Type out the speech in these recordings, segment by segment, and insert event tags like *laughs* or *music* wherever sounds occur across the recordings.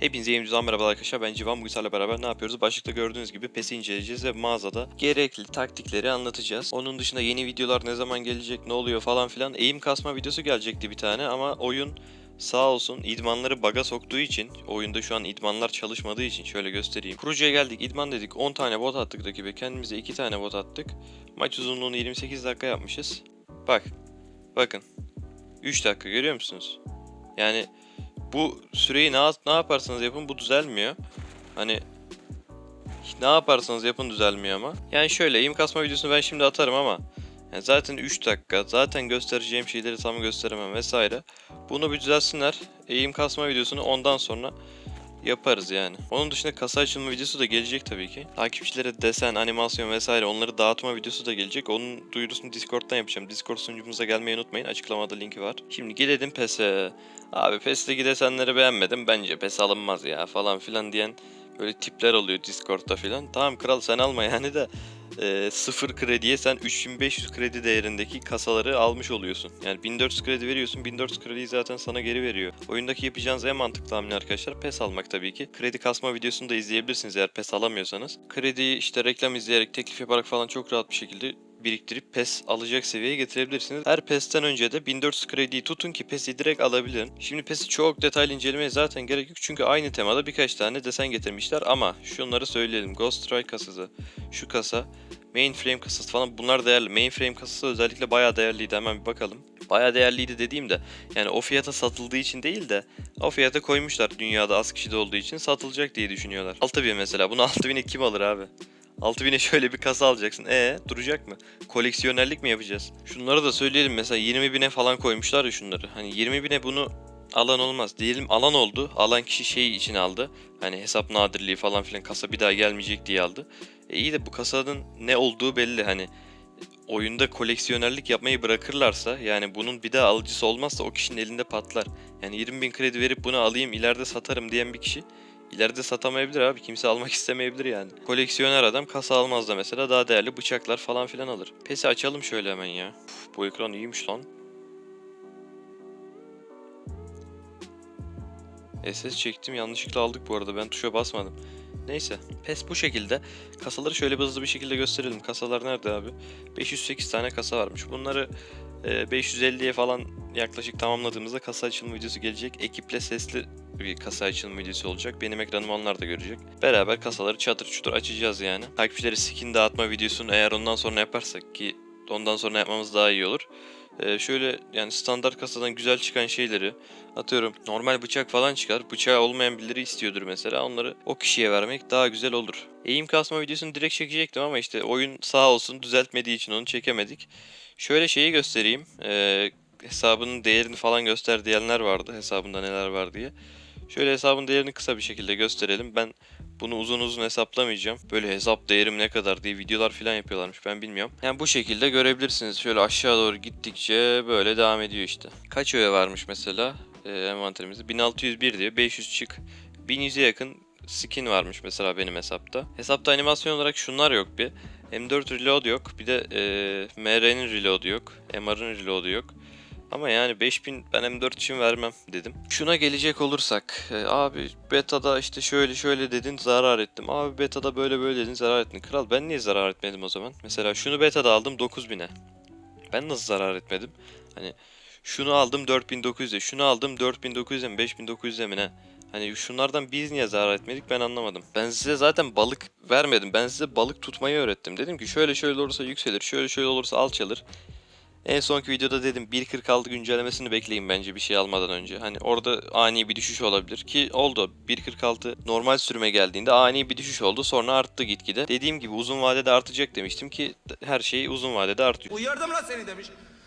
Hepinize yeni videodan merhaba arkadaşlar. Ben Civan bu sizlerle beraber ne yapıyoruz? Başlıkta gördüğünüz gibi PES'i inceleyeceğiz ve mağazada gerekli taktikleri anlatacağız. Onun dışında yeni videolar ne zaman gelecek, ne oluyor falan filan. Eğim kasma videosu gelecekti bir tane ama oyun sağ olsun idmanları baga soktuğu için oyunda şu an idmanlar çalışmadığı için şöyle göstereyim. Kurucuya geldik idman dedik 10 tane bot attık rakibe kendimize 2 tane bot attık. Maç uzunluğunu 28 dakika yapmışız. Bak bakın 3 dakika görüyor musunuz? Yani bu süreyi ne, ne yaparsanız yapın bu düzelmiyor. Hani ne yaparsanız yapın düzelmiyor ama. Yani şöyle eğim kasma videosunu ben şimdi atarım ama yani zaten 3 dakika zaten göstereceğim şeyleri tam gösteremem vesaire. Bunu bir düzelsinler. Eğim kasma videosunu ondan sonra yaparız yani. Onun dışında kasa açılma videosu da gelecek tabii ki. Takipçilere desen, animasyon vesaire onları dağıtma videosu da gelecek. Onun duyurusunu Discord'dan yapacağım. Discord sunucumuza gelmeyi unutmayın. Açıklamada linki var. Şimdi gelelim PES'e. Abi PES'teki desenleri beğenmedim. Bence PES alınmaz ya falan filan diyen böyle tipler oluyor Discord'da filan. Tamam kral sen alma yani de e, sıfır krediye sen 3500 kredi değerindeki kasaları almış oluyorsun. Yani 1400 kredi veriyorsun 1400 krediyi zaten sana geri veriyor. Oyundaki yapacağınız en mantıklı hamle arkadaşlar PES almak tabii ki. Kredi kasma videosunu da izleyebilirsiniz eğer PES alamıyorsanız. Krediyi işte reklam izleyerek teklif yaparak falan çok rahat bir şekilde biriktirip PES alacak seviyeye getirebilirsiniz. Her PES'ten önce de 1400 krediyi tutun ki PES'i direkt alabilin. Şimdi PES'i çok detaylı incelemeye zaten gerek yok çünkü aynı temada birkaç tane desen getirmişler ama şunları söyleyelim. Ghost Strike kasası, şu kasa, Mainframe kasası falan bunlar değerli. Mainframe kasası özellikle bayağı değerliydi hemen bir bakalım. Bayağı değerliydi dediğimde yani o fiyata satıldığı için değil de o fiyata koymuşlar dünyada az kişide olduğu için satılacak diye düşünüyorlar. 6000 mesela bunu *laughs* 6000'e kim alır abi? 6000'e şöyle bir kasa alacaksın. E duracak mı? Koleksiyonerlik mi yapacağız? Şunları da söyleyelim mesela 20.000'e falan koymuşlar ya şunları. Hani 20.000'e bunu alan olmaz. Diyelim alan oldu. Alan kişi şey için aldı. Hani hesap nadirliği falan filan kasa bir daha gelmeyecek diye aldı. E iyi de bu kasanın ne olduğu belli hani oyunda koleksiyonerlik yapmayı bırakırlarsa yani bunun bir daha alıcısı olmazsa o kişinin elinde patlar. Yani 20 bin kredi verip bunu alayım ileride satarım diyen bir kişi ileride satamayabilir abi. Kimse almak istemeyebilir yani. Koleksiyoner adam kasa almaz da mesela daha değerli bıçaklar falan filan alır. Pesi açalım şöyle hemen ya. Uf, bu ekran iyiymiş lan. SS çektim yanlışlıkla aldık bu arada ben tuşa basmadım. Neyse PES bu şekilde. Kasaları şöyle bir hızlı bir şekilde gösterelim. Kasalar nerede abi? 508 tane kasa varmış. Bunları 550'ye falan yaklaşık tamamladığımızda kasa açılma videosu gelecek. Ekiple sesli bir kasa açılma videosu olacak. Benim ekranımı onlar da görecek. Beraber kasaları çatır çutur açacağız yani. Takipçileri skin dağıtma videosunu eğer ondan sonra yaparsak ki ondan sonra yapmamız daha iyi olur. Ee, şöyle yani standart kasadan güzel çıkan şeyleri atıyorum normal bıçak falan çıkar. Bıçağı olmayan birileri istiyordur mesela. Onları o kişiye vermek daha güzel olur. Eğim kasma videosunu direkt çekecektim ama işte oyun sağ olsun düzeltmediği için onu çekemedik. Şöyle şeyi göstereyim. Ee, hesabının değerini falan göster diyenler vardı. Hesabında neler var diye. Şöyle hesabın değerini kısa bir şekilde gösterelim. Ben bunu uzun uzun hesaplamayacağım. Böyle hesap değerim ne kadar diye videolar falan yapıyorlarmış ben bilmiyorum. Yani bu şekilde görebilirsiniz. Şöyle aşağı doğru gittikçe böyle devam ediyor işte. Kaç öğe varmış mesela e, envanterimizde? 1601 diyor. 500 çık. 1100'e yakın skin varmış mesela benim hesapta. Hesapta animasyon olarak şunlar yok bir. M4 reload yok. Bir de e, MR'nin reload'u yok. MR'ın reload'u yok. Ama yani 5000 ben M4 için vermem dedim. Şuna gelecek olursak e, abi betada işte şöyle şöyle dedin zarar ettim. Abi betada böyle böyle dedin zarar ettin. Kral ben niye zarar etmedim o zaman? Mesela şunu betada aldım 9000'e. Ben nasıl zarar etmedim? Hani şunu aldım 4900'e, şunu aldım 4900'e mi 5900'e mi ne? Hani şunlardan biz niye zarar etmedik ben anlamadım. Ben size zaten balık vermedim. Ben size balık tutmayı öğrettim. Dedim ki şöyle şöyle olursa yükselir, şöyle şöyle olursa alçalır. En sonki videoda dedim 1.46 güncellemesini bekleyin bence bir şey almadan önce. Hani orada ani bir düşüş olabilir ki oldu. 1.46 normal sürüme geldiğinde ani bir düşüş oldu sonra arttı gitgide. Dediğim gibi uzun vadede artacak demiştim ki her şey uzun vadede artıyor. Uyardım lan seni demiş.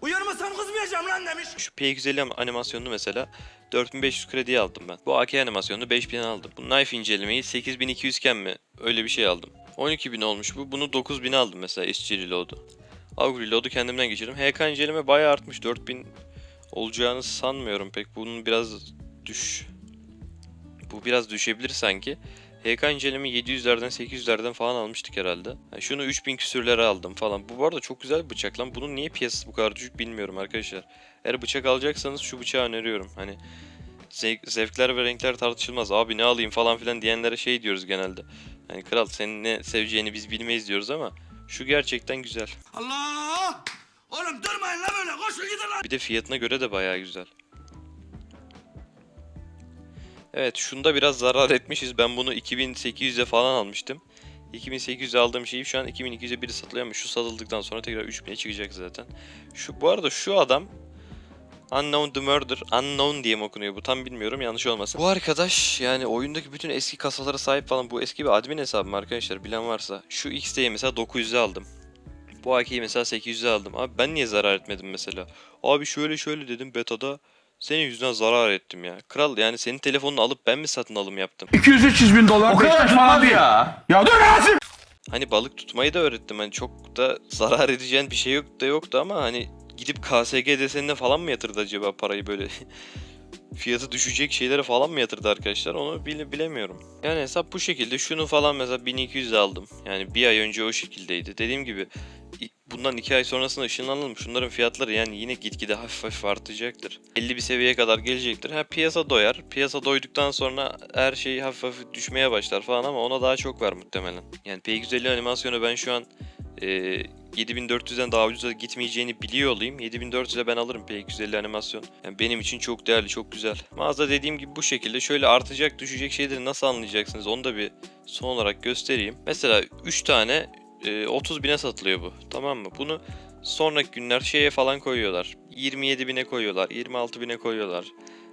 Uyarmasam kızmayacağım lan demiş. Şu P250 animasyonunu mesela 4500 krediye aldım ben. Bu AK animasyonunu 5000 aldım. Bu knife incelemeyi 8200 iken mi öyle bir şey aldım. 12000 olmuş bu. Bunu 9000 aldım mesela SG Reload'u. AUG Reload'u kendimden geçirdim. HK inceleme bayağı artmış. 4000 olacağını sanmıyorum pek. Bunun biraz düş... Bu biraz düşebilir sanki. HK inceleme 700'lerden 800'lerden falan almıştık herhalde. Yani şunu 3000 küsürlere aldım falan. Bu bu arada çok güzel bir bıçak lan. Bunun niye piyasası bu kadar düşük bilmiyorum arkadaşlar. Eğer bıçak alacaksanız şu bıçağı öneriyorum. Hani zevk- zevkler ve renkler tartışılmaz. Abi ne alayım falan filan diyenlere şey diyoruz genelde. Hani kral senin ne seveceğini biz bilmeyiz diyoruz ama şu gerçekten güzel. Allah! Oğlum durmayın lan böyle koşun gidin lan. Bir de fiyatına göre de bayağı güzel. Evet şunda biraz zarar etmişiz. Ben bunu 2800'e falan almıştım. 2800'e aldığım şeyi şu an 2200'e biri satılıyor ama şu satıldıktan sonra tekrar 3000'e çıkacak zaten. Şu bu arada şu adam Unknown the Murder, Unknown diye mi okunuyor bu tam bilmiyorum yanlış olmasın. Bu arkadaş yani oyundaki bütün eski kasalara sahip falan bu eski bir admin hesabım arkadaşlar bilen varsa. Şu XT'yi mesela 900'e aldım. Bu AK'yi mesela 800'e aldım. Abi ben niye zarar etmedim mesela? Abi şöyle şöyle dedim betada. Senin yüzünden zarar ettim ya. Kral yani senin telefonunu alıp ben mi satın alım yaptım? 200-300 bin dolar. O kadar tutmaz ya. Ya dur Rasim. Hani balık tutmayı da öğrettim. Hani çok da zarar edeceğin bir şey yok da yoktu ama hani gidip KSG desenine falan mı yatırdı acaba parayı böyle *laughs* fiyatı düşecek şeylere falan mı yatırdı arkadaşlar onu bile, bilemiyorum. Yani hesap bu şekilde şunu falan mesela 1200 aldım. Yani bir ay önce o şekildeydi. Dediğim gibi bundan 2 ay sonrasında ışınlanalım. Şunların fiyatları yani yine gitgide hafif hafif artacaktır. 50 bir seviyeye kadar gelecektir. Ha piyasa doyar. Piyasa doyduktan sonra her şey hafif hafif düşmeye başlar falan ama ona daha çok var muhtemelen. Yani P250 animasyonu ben şu an e, 7400'den daha ucuza gitmeyeceğini biliyor olayım. 7400'e ben alırım P250 animasyon. Yani benim için çok değerli, çok güzel. Mağaza dediğim gibi bu şekilde. Şöyle artacak, düşecek şeyleri nasıl anlayacaksınız onu da bir son olarak göstereyim. Mesela 3 tane e, 30 bine satılıyor bu. Tamam mı? Bunu sonraki günler şeye falan koyuyorlar. 27 bine koyuyorlar, 26 bine koyuyorlar.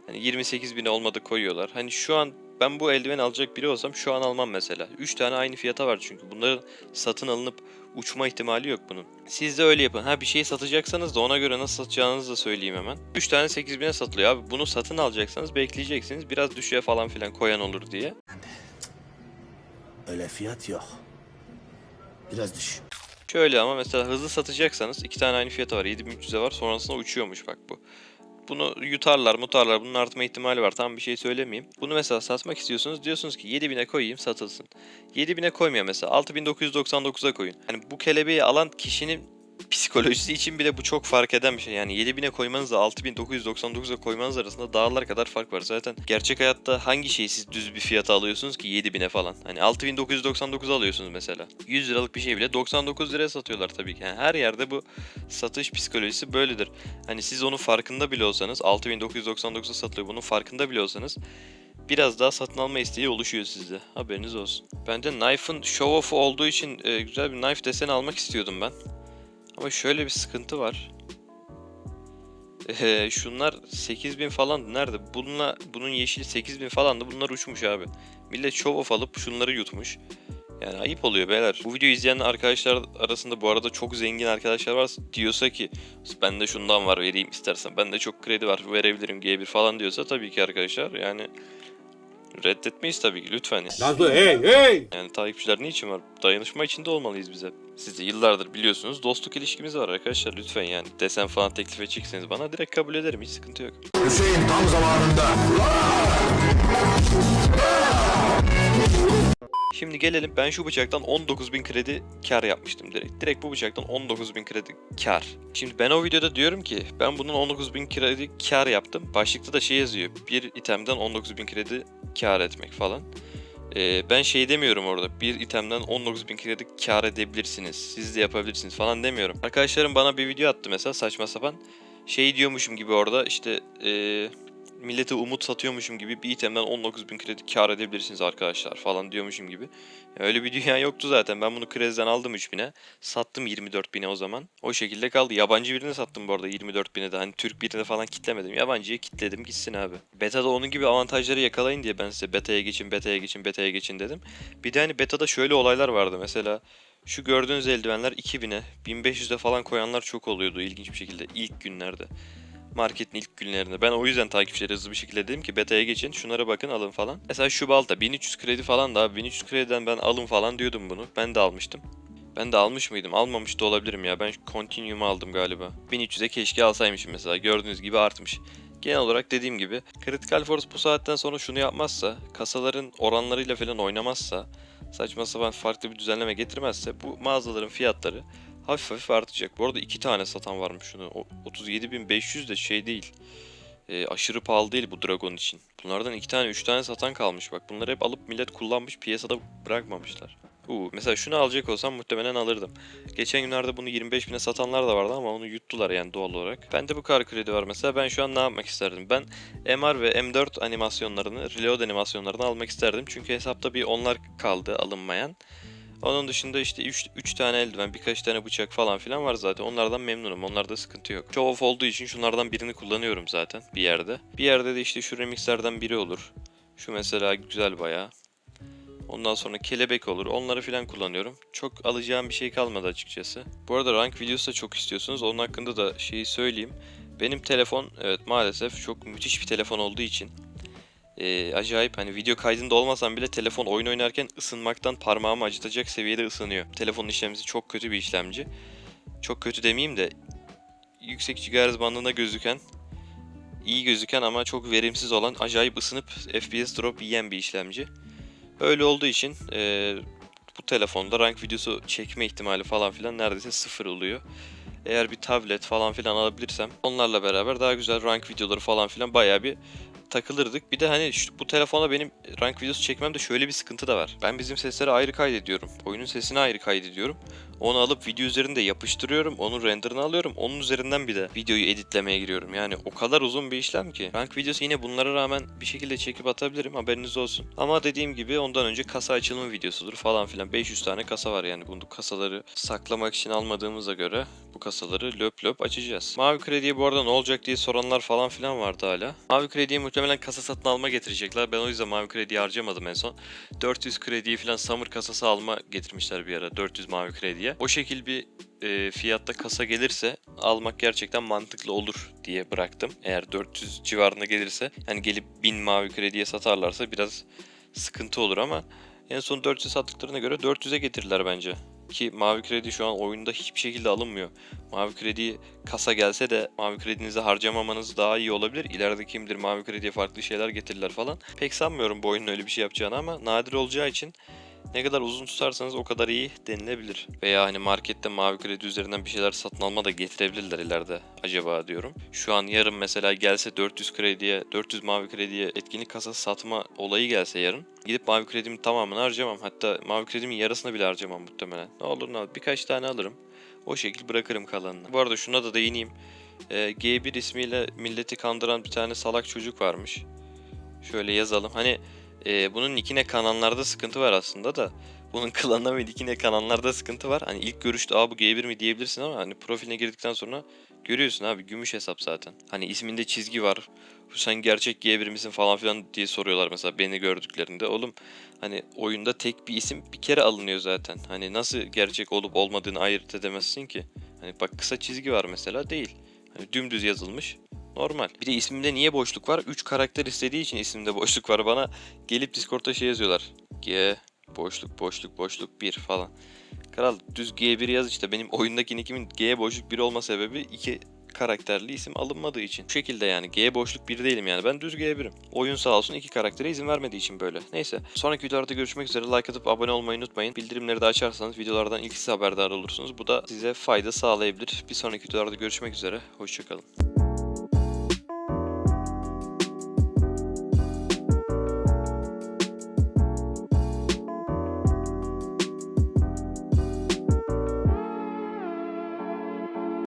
Hani 28 bine olmadı koyuyorlar. Hani şu an ben bu eldiven alacak biri olsam şu an almam mesela. 3 tane aynı fiyata var çünkü. Bunların satın alınıp uçma ihtimali yok bunun. Siz de öyle yapın. Ha bir şey satacaksanız da ona göre nasıl satacağınızı da söyleyeyim hemen. 3 tane 8000'e satılıyor abi. Bunu satın alacaksanız bekleyeceksiniz. Biraz düşüğe falan filan koyan olur diye. Öyle fiyat yok. Biraz düş. Şöyle ama mesela hızlı satacaksanız iki tane aynı fiyata var. 7300'e var. Sonrasında uçuyormuş bak bu. Bunu yutarlar mutarlar. Bunun artma ihtimali var. Tam bir şey söylemeyeyim. Bunu mesela satmak istiyorsunuz. Diyorsunuz ki 7000'e koyayım satılsın. 7000'e koymuyor mesela. 6999'a koyun. Hani bu kelebeği alan kişinin psikolojisi için bile bu çok fark eden bir şey. Yani 7000'e koymanızla 6999'a koymanız arasında dağlar kadar fark var. Zaten gerçek hayatta hangi şeyi siz düz bir fiyata alıyorsunuz ki 7000'e falan? Hani 6999 alıyorsunuz mesela. 100 liralık bir şey bile 99 liraya satıyorlar tabii ki. Yani her yerde bu satış psikolojisi böyledir. Hani siz onun farkında bile olsanız 6999'a satılıyor bunun farkında bile olsanız biraz daha satın alma isteği oluşuyor sizde. Haberiniz olsun. Ben de Knife'ın show off'u olduğu için e, güzel bir knife deseni almak istiyordum ben. Ama şöyle bir sıkıntı var. Ee, şunlar 8000 falan nerede? Bununla bunun yeşili 8000 falandı. Bunlar uçmuş abi. Millet show off alıp şunları yutmuş. Yani ayıp oluyor beyler. Bu videoyu izleyen arkadaşlar arasında bu arada çok zengin arkadaşlar varsa diyorsa ki bende şundan var vereyim istersen. Bende çok kredi var verebilirim G1 falan diyorsa tabii ki arkadaşlar yani reddetmeyiz tabii ki lütfen. Nazlı hey hey. Yani takipçiler niçin var? Dayanışma içinde olmalıyız bize. Siz de yıllardır biliyorsunuz dostluk ilişkimiz var arkadaşlar lütfen yani. Desen falan teklif edecekseniz bana direkt kabul ederim hiç sıkıntı yok. Hüseyin tam zamanında. Şimdi gelelim ben şu bıçaktan 19.000 kredi kar yapmıştım direkt. Direkt bu bıçaktan 19.000 kredi kar. Şimdi ben o videoda diyorum ki ben bunun 19.000 kredi kar yaptım. Başlıkta da şey yazıyor. Bir itemden 19.000 kredi kar etmek falan. Ee, ben şey demiyorum orada. Bir itemden 19.000 kredi kar edebilirsiniz. Siz de yapabilirsiniz falan demiyorum. Arkadaşlarım bana bir video attı mesela saçma sapan. Şey diyormuşum gibi orada işte ee, millete umut satıyormuşum gibi bir itemden 19.000 kredi kar edebilirsiniz arkadaşlar falan diyormuşum gibi. Öyle bir dünya yoktu zaten. Ben bunu Krez'den aldım 3000'e. Sattım 24.000'e o zaman. O şekilde kaldı. Yabancı birine sattım bu arada 24.000'e de. Hani Türk birine falan kitlemedim. Yabancıya kitledim gitsin abi. Beta'da onun gibi avantajları yakalayın diye ben size beta'ya geçin, beta'ya geçin, beta'ya geçin dedim. Bir de hani beta'da şöyle olaylar vardı. Mesela şu gördüğünüz eldivenler 2000'e, 1500'e falan koyanlar çok oluyordu ilginç bir şekilde ilk günlerde marketin ilk günlerinde. Ben o yüzden takipçileri hızlı bir şekilde dedim ki beta'ya geçin şunlara bakın alın falan. Mesela şu balta 1300 kredi falan da 1300 krediden ben alın falan diyordum bunu. Ben de almıştım. Ben de almış mıydım? Almamış da olabilirim ya. Ben Continuum'u aldım galiba. 1300'e keşke alsaymışım mesela. Gördüğünüz gibi artmış. Genel olarak dediğim gibi Critical Force bu saatten sonra şunu yapmazsa, kasaların oranlarıyla falan oynamazsa, saçma sapan farklı bir düzenleme getirmezse bu mağazaların fiyatları hafif hafif artacak. Bu arada iki tane satan varmış şunu. O 37.500 de şey değil. e, aşırı pahalı değil bu Dragon için. Bunlardan iki tane üç tane satan kalmış bak. Bunları hep alıp millet kullanmış piyasada bırakmamışlar. Uu, mesela şunu alacak olsam muhtemelen alırdım. Geçen günlerde bunu 25 bine satanlar da vardı ama onu yuttular yani doğal olarak. Bende bu kadar kredi var mesela. Ben şu an ne yapmak isterdim? Ben MR ve M4 animasyonlarını, reload animasyonlarını almak isterdim. Çünkü hesapta bir onlar kaldı alınmayan. Onun dışında işte 3 tane eldiven, birkaç tane bıçak falan filan var zaten. Onlardan memnunum. Onlarda sıkıntı yok. Show off olduğu için şunlardan birini kullanıyorum zaten bir yerde. Bir yerde de işte şu remixlerden biri olur. Şu mesela güzel bayağı. Ondan sonra kelebek olur. Onları filan kullanıyorum. Çok alacağım bir şey kalmadı açıkçası. Bu arada rank videosu da çok istiyorsunuz. Onun hakkında da şeyi söyleyeyim. Benim telefon evet maalesef çok müthiş bir telefon olduğu için ee, acayip hani video kaydında olmasam bile telefon oyun oynarken ısınmaktan parmağımı acıtacak seviyede ısınıyor. Telefonun işlemcisi çok kötü bir işlemci. Çok kötü demeyeyim de yüksek GHz bandında gözüken iyi gözüken ama çok verimsiz olan acayip ısınıp FPS drop yiyen bir işlemci. Öyle olduğu için eee, bu telefonda rank videosu çekme ihtimali falan filan neredeyse sıfır oluyor. Eğer bir tablet falan filan alabilirsem onlarla beraber daha güzel rank videoları falan filan bayağı bir takılırdık. Bir de hani şu, bu telefona benim rank videosu çekmemde şöyle bir sıkıntı da var. Ben bizim sesleri ayrı kaydediyorum. Oyunun sesini ayrı kaydediyorum. Onu alıp video üzerinde yapıştırıyorum. Onun renderını alıyorum. Onun üzerinden bir de videoyu editlemeye giriyorum. Yani o kadar uzun bir işlem ki. Rank videosu yine bunlara rağmen bir şekilde çekip atabilirim. Haberiniz olsun. Ama dediğim gibi ondan önce kasa açılımı videosudur falan filan. 500 tane kasa var yani. Bu kasaları saklamak için almadığımıza göre bu kasaları löp löp açacağız. Mavi krediye bu arada ne olacak diye soranlar falan filan vardı hala. Mavi krediye muhtemelen kasa satın alma getirecekler. Ben o yüzden mavi krediyi harcamadım en son. 400 krediyi falan Summer kasası alma getirmişler bir ara 400 mavi krediye. O şekil bir e, fiyatta kasa gelirse almak gerçekten mantıklı olur diye bıraktım. Eğer 400 civarında gelirse yani gelip 1000 mavi krediye satarlarsa biraz sıkıntı olur ama en son 400 sattıklarına göre 400'e getirirler bence. Ki mavi kredi şu an oyunda hiçbir şekilde alınmıyor. Mavi kredi kasa gelse de mavi kredinizi harcamamanız daha iyi olabilir. İleride kimdir mavi krediye farklı şeyler getirirler falan. Pek sanmıyorum bu oyunun öyle bir şey yapacağını ama nadir olacağı için ne kadar uzun tutarsanız o kadar iyi denilebilir. Veya hani markette mavi kredi üzerinden bir şeyler satın alma da getirebilirler ileride acaba diyorum. Şu an yarın mesela gelse 400 krediye, 400 mavi krediye etkinlik kasası satma olayı gelse yarın. Gidip mavi kredimin tamamını harcamam. Hatta mavi kredimin yarısını bile harcamam muhtemelen. Ne olur ne olur birkaç tane alırım. O şekil bırakırım kalanını. Bu arada şuna da değineyim. Ee, G1 ismiyle milleti kandıran bir tane salak çocuk varmış. Şöyle yazalım. Hani e, bunun nickine kananlarda sıkıntı var aslında da. Bunun *laughs* klanına ve nickine kananlarda sıkıntı var. Hani ilk görüşte aa bu G1 mi diyebilirsin ama hani profiline girdikten sonra görüyorsun abi gümüş hesap zaten. Hani isminde çizgi var. Sen gerçek G1 misin falan filan diye soruyorlar mesela beni gördüklerinde. Oğlum hani oyunda tek bir isim bir kere alınıyor zaten. Hani nasıl gerçek olup olmadığını ayırt edemezsin ki. Hani bak kısa çizgi var mesela değil. Hani dümdüz yazılmış. Normal. Bir de ismimde niye boşluk var? 3 karakter istediği için isimde boşluk var. Bana gelip Discord'da şey yazıyorlar. G boşluk boşluk boşluk 1 falan. Kral düz G1 yaz işte. Benim oyundaki nickimin G boşluk 1 olma sebebi 2 karakterli isim alınmadığı için. Bu şekilde yani G boşluk 1 değilim yani. Ben düz G1'im. Oyun sağ olsun iki karaktere izin vermediği için böyle. Neyse. Sonraki videolarda görüşmek üzere. Like atıp abone olmayı unutmayın. Bildirimleri de açarsanız videolardan ilk siz haberdar olursunuz. Bu da size fayda sağlayabilir. Bir sonraki videolarda görüşmek üzere. Hoşçakalın.